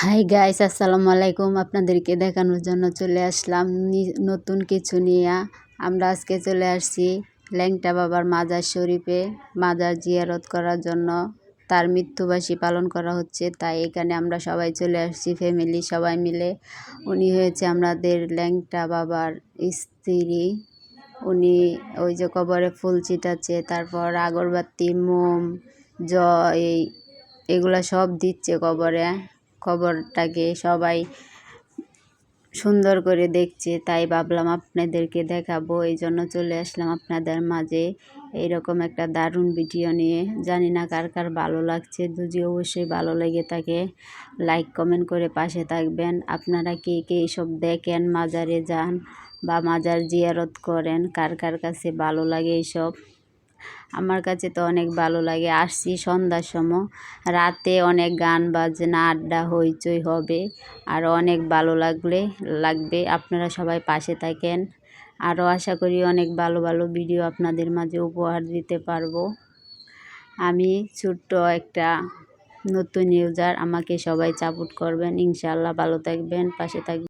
Hi guys আসসালামু আলাইকুম আপনাদেরকে দেখানোর জন্য চলে আসলাম নতুন কিছু নিয়ে। আমরা আজকে চলে আসছি ল্যাংটা বাবার মাজার শরীফে মাজার জিয়ারত করার জন্য। তার মৃত্যুবাসী পালন করা হচ্ছে, তাই এখানে আমরা সবাই চলে আসছি ফ্যামিলি সবাই মিলে। উনি হয়েছে আমাদের ল্যাংটা বাবার স্ত্রী। উনি ওই যে কবরে ফুল ছিটাচ্ছে, তারপর আগরবাতি, মোম জ এই এগুলা সব দিচ্ছে কবরে। খবরটাকে সবাই সুন্দর করে দেখছে, তাই ভাবলাম আপনাদেরকে দেখাবো। এই জন্য চলে আসলাম আপনাদের মাঝে। এইরকম একটা দারুণ ভিডিও নিয়ে। জানি না কার কার ভালো লাগছে, যদি অবশ্যই ভালো লেগে থাকে লাইক কমেন্ট করে পাশে থাকবেন। আপনারা কে কে এইসব দেখেন, মাজারে যান বা মাজার জিয়ারত করেন, কার কার কাছে ভালো লাগে এইসব আমার কাছে তো অনেক ভালো লাগে। আসছি সন্ধ্যার সময়। রাতে অনেক গান বাজনা, আড্ডা, হইচই হবে। আর অনেক ভালো লাগলে, লাগবে। আপনারা সবাই পাশে থাকেন। আরও আশা করি অনেক ভালো ভালো ভিডিও আপনাদের মাঝে উপহার দিতে পারব। আমি ছোট্ট একটা নতুন ইউজার আমাকে সবাই সাপোর্ট করবেন। ইনশাল্লাহ ভালো থাকবেন, পাশে থাকবেন।